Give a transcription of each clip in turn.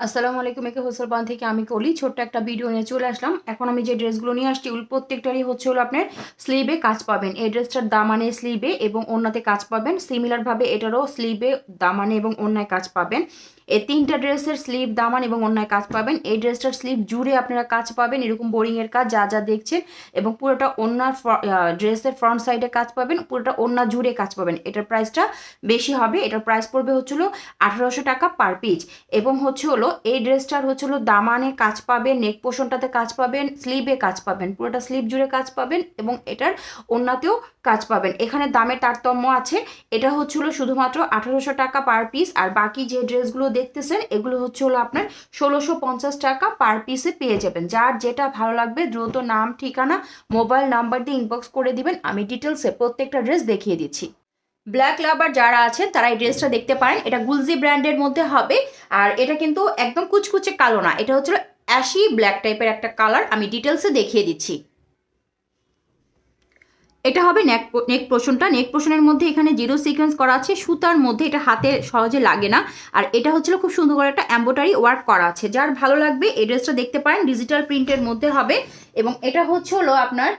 আসসালামু আলাইকুম, একে হোসেলবান থেকে আমি কলি। ছোট্ট একটা ভিডিও নিয়ে চলে আসলাম। এখন আমি যে ড্রেসগুলো নিয়ে আসছি ওগুলো প্রত্যেকটারই হচ্ছে হলো আপনার স্লিভে কাজ পাবেন। এই ড্রেসটার দামানে স্লিভে এবং ওড়নাতে কাজ পাবেন। সিমিলারভাবে এটারও স্লিভে দামানে এবং অন্যায় কাজ পাবেন। এই তিনটা ড্রেসের স্লিভ দামান এবং অন্যায় কাজ পাবেন। এই ড্রেসটার স্লিভ জুড়ে আপনারা কাজ পাবেন। এরকম বোরিংয়ের কাজ যা যা দেখছেন এবং পুরোটা ওনার ড্রেসের ফ্রন্ট সাইডে কাজ পাবেন। পুরোটা ওন্না জুড়ে কাজ পাবেন। এটার প্রাইসটা বেশি হবে। এটার প্রাইস পড়বে হচ্ছিল আঠারোশো টাকা পার পিস এবং হচ্ছে হলো এই ড্রেসটার হচ্ছে হলো দামানে কাজ পাবেন নেক পোষণটাতে কাজ পাবেন স্লিভে কাজ পাবেন, পুরোটা স্লিভ জুড়ে কাজ পাবেন এবং এটার ওন্নাতেও কাজ পাবেন। এখানে দামের তারতম্য আছে, এটা হচ্ছে হলো শুধুমাত্র আঠারোশো টাকা পার পিস আর বাকি যে ড্রেসগুলো দেখতেছেন, এগুলো হচ্ছে হলো আপনার ষোলোশো পঞ্চাশ টাকা পার পিসে পেয়ে যাবেন। যার যেটা ভালো লাগবে, দ্রুত নাম, ঠিকানা মোবাইল নাম্বার দিয়ে ইনবক্স করে দিবেন, আমি ডিটেলসে প্রত্যেকটা ড্রেস দেখিয়ে দিচ্ছি। ব্ল্যাক লাভার যারা আছেন, তারা এই ড্রেসটা দেখতে পারেন। এটা গুলজি ব্র্যান্ডের মধ্যে হবে। আর এটা কিন্তু একদম কুচকুচে কালো না। এটা হচ্ছে অ্যাশি ব্ল্যাক টাইপের একটা কালার আমি ডিটেলসে দেখিয়ে দিচ্ছি। এটা হবে নেক নেক পোষণটা নেক পোষণের মধ্যে এখানে জিরো সিকোয়েন্স করা আছে। সুতার মধ্যে এটা হাতে সহজে লাগে না। আর এটা হচ্ছিল খুব সুন্দর করে একটা এম্বোটারি ওয়ার্ক করা আছে। যার ভালো লাগবে, এই ড্রেসটা দেখতে পারেন। ডিজিটাল প্রিন্টের মধ্যে হবে। এবং এটা হচ্ছে হলো আপনার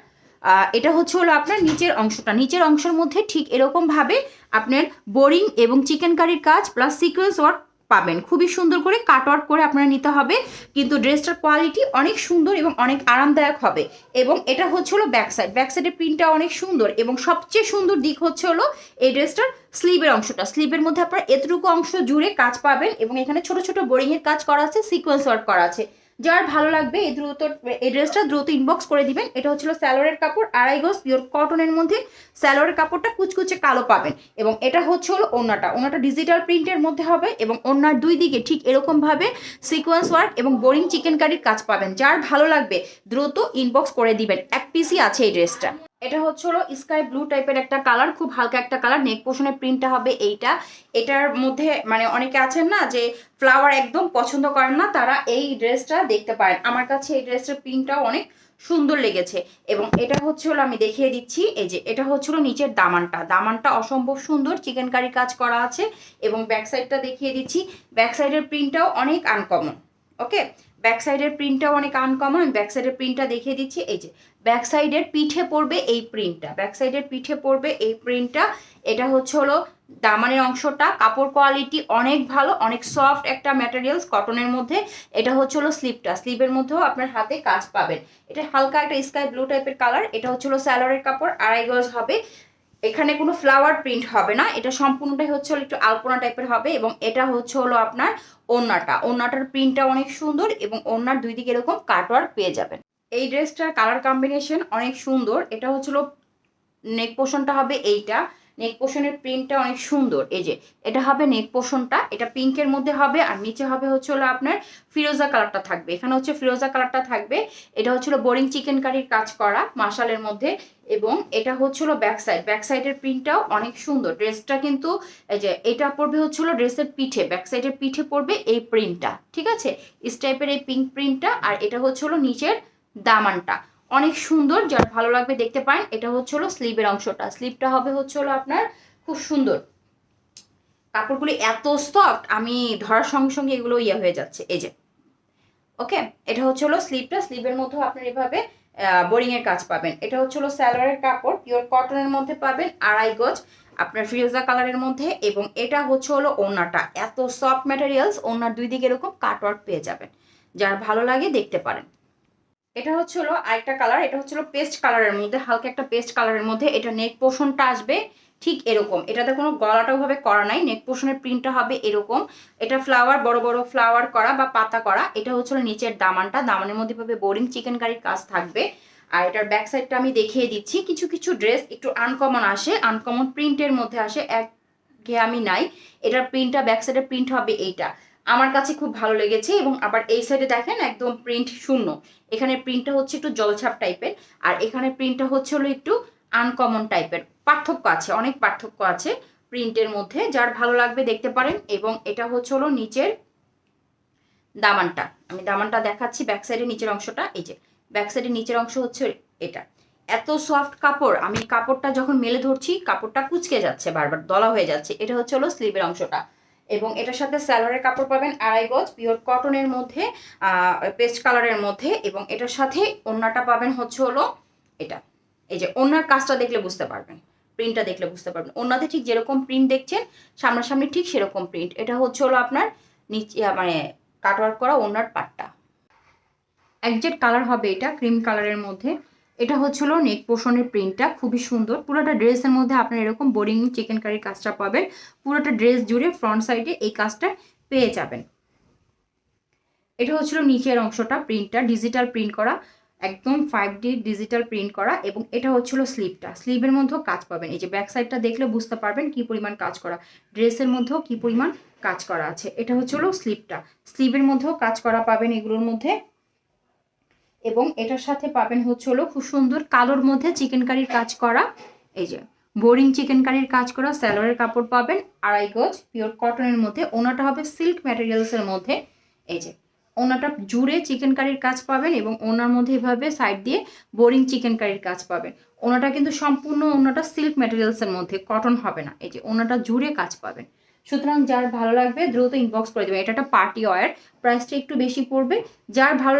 এটা হচ্ছে হলো আপনার নিচের অংশটা। নিচের অংশের মধ্যে ঠিক এরকমভাবে আপনার বোরিং এবং চিকেন কারির কাজ প্লাস সিকোয়েন্স ওয়ার্ক পাবেন। খুবই সুন্দর করে কাটওয়ার্ক করে আপনারা নিতে হবে, কিন্তু ড্রেসটার কোয়ালিটি অনেক সুন্দর এবং অনেক আরামদায়ক হবে। এবং এটা হচ্ছে হলো ব্যাক সাইড ব্যাক সাইডের প্রিন্টটা অনেক সুন্দর এবং সবচেয়ে সুন্দর দিক হচ্ছে হলো এই ড্রেসটার স্লিভের অংশটা। স্লিভের মধ্যে আপনারা এতটুকু অংশ জুড়ে কাজ পাবেন এবং এখানে ছোট ছোট বোরিংয়ের কাজ করা আছে সিকোয়েন্স ওয়ার্ক করা আছে। যার ভালো লাগবে, এই দ্রুত, এই ড্রেসটা দ্রুত ইনবক্স করে দিবেন। এটা হচ্ছিল স্যালোয়ারের কাপড়, আড়াই গজ পিওর কটনের মধ্যে স্যালোয়ারের কাপড়টা কুচকুচে কালো পাবেন। এবং এটা হচ্ছে হলো ওনাটা ওনাটা ডিজিটাল প্রিন্টের মধ্যে হবে এবং ওনার দুই দিকে ঠিক এরকমভাবে সিকোয়েন্স ওয়ার্ক এবং বোরিং চিকেন কারির কাজ পাবেন। যার ভালো লাগবে, দ্রুত ইনবক্স করে দিবেন। এক পিসই আছে এই ড্রেসটা। এটা হচ্ছে হলো স্কাই ব্লু টাইপের একটা কালার খুব হালকা একটা কালার নেক পোষণের প্রিন্টটা হবে এইটা। এটার মধ্যে মানে অনেকে আছেন না যে ফ্লাওয়ার একদম পছন্দ করেন না, তারা এই ড্রেসটা দেখতে পারেন। আমার কাছে এই ড্রেসটার প্রিন্টটাও অনেক সুন্দর লেগেছে। এবং এটা হচ্ছে হলো আমি দেখিয়ে দিচ্ছি, এই যে এটা হচ্ছে হলো নিচের দামানটা। দামানটা অসম্ভব সুন্দর চিকেন কারি কাজ করা আছে। এবং ব্যাক সাইডটা দেখিয়ে দিচ্ছি ব্যাক সাইডের প্রিন্টটাও অনেক আনকমন ওকে ব্যাক সাইডের প্রিন্টটাও অনেক আনকমন আমি ব্যাক সাইডের প্রিন্টটা দেখিয়ে দিচ্ছি। এই যে ব্যাক সাইডের পিঠে পড়বে এই প্রিন্টটা ব্যাক সাইডের পিঠে পড়বে এই প্রিন্টটা এটা হচ্ছে হলো দামানের অংশটা, কাপড় কোয়ালিটি অনেক ভালো, অনেক সফট একটা ম্যাটেরিয়ালস কটনের মধ্যে। এটা হচ্ছে হলো স্লিপটা স্লিপের মধ্যেও আপনার হাতে কাজ পাবেন। এটা হালকা একটা স্কাই ব্লু টাইপের কালার এটা হচ্ছে হলো স্যালোয়ারের কাপড়, আড়াই গজ হবে। এখানে কোনো ফ্লাওয়ার প্রিন্ট হবে না। এটা সম্পূর্ণটাই হচ্ছে হলো একটু আলপনা টাইপের হবে এবং এটা হচ্ছে হলো আপনার ওড়নাটা। ওড়নাটার প্রিন্টটা অনেক সুন্দর এবং ওড়নার দুই দিকে এরকম কাটওয়ার পেয়ে যাবেন। এই ড্রেসটার কালার কম্বিনেশন অনেক সুন্দর। এটা হচ্ছিল নেক পোষণটা হবে এইটা। নেক পোষণের প্রিন্টটা অনেক সুন্দর। এই যে, এটা হবে নেক পোষণটা এটা পিঙ্কের মধ্যে হবে, আর নিচে হবে হচ্ছে হলো আপনার ফিরোজা কালারটা থাকবে। এখানে হচ্ছে ফিরোজা কালারটা থাকবে, এটা হচ্ছিল বোরিং চিকেন কারির কাজ করা মাসালের মধ্যে, এবং এটা হচ্ছিল ব্যাক সাইড ব্যাক সাইডের প্রিন্টটাও অনেক সুন্দর। ড্রেসটা কিন্তু, এই যে, এটা পড়বে হচ্ছিল ড্রেসের পিঠে ব্যাক সাইডের পিঠে পড়বে এই প্রিন্টটা ঠিক আছে? ইস টাইপের এই পিঙ্ক প্রিন্টটা আর এটা হচ্ছিল নিচের দামানটা। অনেক সুন্দর, যার ভালো লাগবে দেখতে পারেন। এটা হচ্ছে হলো স্লিভের অংশটা। স্লিভটা হবে হচ্ছে হলো আপনার খুব সুন্দর। কাপড়গুলি এত সফট, আমি ধরার সঙ্গে সঙ্গে এগুলো ইয়ে হয়ে যাচ্ছে। এই যে, ওকে? এটা হচ্ছে হলো স্লিভটা স্লিভের মধ্যেও আপনার এভাবে বোরিং এর কাজ পাবেন। এটা হচ্ছে হলো স্যালোয়ারের কাপড়। পিওর কটনের মধ্যে পাবেন আড়াই গজ। আপনার ফিরোজা কালারের মধ্যে এবং এটা হচ্ছে হলো ওনাটা এত সফট ম্যাটেরিয়ালস ওনার দুই দিকে এরকম কাটওয়ার্ক পেয়ে যাবেন। যার ভালো লাগে দেখতে পারেন। এটা হচ্ছে হলো আরেকটা কালার এটা হচ্ছে হলো পেস্ট কালারের মধ্যে, হালকা একটা পেস্ট কালারের মধ্যে এটা নেক পোষণটা আসবে ঠিক এরকম। এটাতে কোনো গলাটা ওভাবে করা নাই নেক পোষণের প্রিন্টটা হবে এরকম। এটা ফ্লাওয়ার বড় বড় ফ্লাওয়ার করা বা পাতা করা, এটা হচ্ছে নিচের দামানটা, দামানের মধ্যে ভাবে বোরিং চিকেন কারির কাজ থাকবে। আর এটার ব্যাক সাইডটা আমি দেখিয়ে দিচ্ছি, কিছু কিছু ড্রেস একটু আনকমন আসে আনকমন প্রিন্টের মধ্যে আসে, এক ঘে আমি নাই। এটার প্রিন্টটা ব্যাক সাইডের প্রিন্ট হবে এইটা। আমার কাছে খুব ভালো লেগেছে এবং আবার এই সাইডে দেখেন একদম প্রিন্ট শূন্য। এখানে প্রিন্টটা হচ্ছে একটু জলছাপ টাইপের আর এখানে প্রিন্টটা হচ্ছে হলো একটু আনকমন টাইপের পার্থক্য আছে, অনেক পার্থক্য আছে প্রিন্টের মধ্যে, যার ভালো লাগবে দেখতে পারেন এবং এটা হচ্ছে হলো নিচের দামানটা। আমি দামানটা দেখাচ্ছি ব্যাক সাইডের নিচের অংশটা, এই যে ব্যাক সাইডের নিচের অংশ হচ্ছে এটা। এত সফট কাপড়, আমি কাপড়টা যখন মেলে ধরছি, কাপড়টা কুচকে যাচ্ছে, বারবার দলা হয়ে যাচ্ছে, এটা হচ্ছে হলো স্লিভের অংশটা। এবং এটার সাথে স্যালোয়ারের কাপড় পাবেন আড়াই গজ, পিওর কটনের মধ্যে পেস্ট কালারের মধ্যে এবং এটার সাথে ওড়নাটা পাবেন হচ্ছে হলো এটা। এই যে ওড়নার কাজটা দেখলে বুঝতে পারবেন প্রিন্টটা দেখলে বুঝতে পারবেন। ওড়নাতে ঠিক যেরকম প্রিন্ট দেখছেন, সামনাসামনি ঠিক সেরকম প্রিন্ট এটা হচ্ছে হলো আপনার নিচে মানে কাটওয়ার্ক করা ওড়নার পাটটা। একজেট কালার হবে এটা ক্রিম কালারের মধ্যে। এটা হচ্ছিল নেক পোষণের প্রিন্টটা খুবই সুন্দর। পুরোটা ড্রেসের মধ্যে আপনার এরকম বোরিং চিকেন কারির কাজটা পাবেন। পুরোটা ড্রেস জুড়ে ফ্রন্ট সাইডে এই কাজটা পেয়ে যাবেন। এটা হচ্ছিল নিচের অংশটা প্রিন্টটা ডিজিটাল প্রিন্ট করা, একদম ফাইভ ডি ডিজিটাল প্রিন্ট করা এবং এটা হচ্ছিল স্লিপটা স্লিপের মধ্যেও কাজ পাবেন। এই যে ব্যাক সাইডটা দেখলে বুঝতে পারবেন কি পরিমাণ কাজ করা। ড্রেসের মধ্যেও কি পরিমাণ কাজ করা আছে। এটা হচ্ছিল স্লিপটা স্লিপের মধ্যেও কাজ করা পাবেন এগুলোর মধ্যে। এবং এটার সাথে পাবেন হচ্ছে হলো খুব সুন্দর কালোর মধ্যে চিকেন কারির কাজ করা। এই যে বোরিং চিকেন কারির কাজ করা স্যালোয়ারের কাপড় পাবেন, আড়াই গজ পিওর কটনের মধ্যে। ওনাটা হবে সিল্ক ম্যাটেরিয়ালসের মধ্যে। এই যে, ওনাটা জুড়ে চিকেন কারির কাজ পাবেন এবং ওনার মধ্যে এভাবে সাইড দিয়ে বোরিং চিকেন কারির কাজ পাবেন। ওনাটা কিন্তু সম্পূর্ণ ওনাটা সিল্ক ম্যাটেরিয়ালসের মধ্যে কটন হবে না। এই যে, ওনাটা জুড়ে কাজ পাবেন। সুতরাং যার ভালো লাগবে দ্রুত ইনবক্স করে দেবেন। এটা একটা পার্টি ওয়ার প্রাইসটা একটু বেশি পড়বে। যার ভালো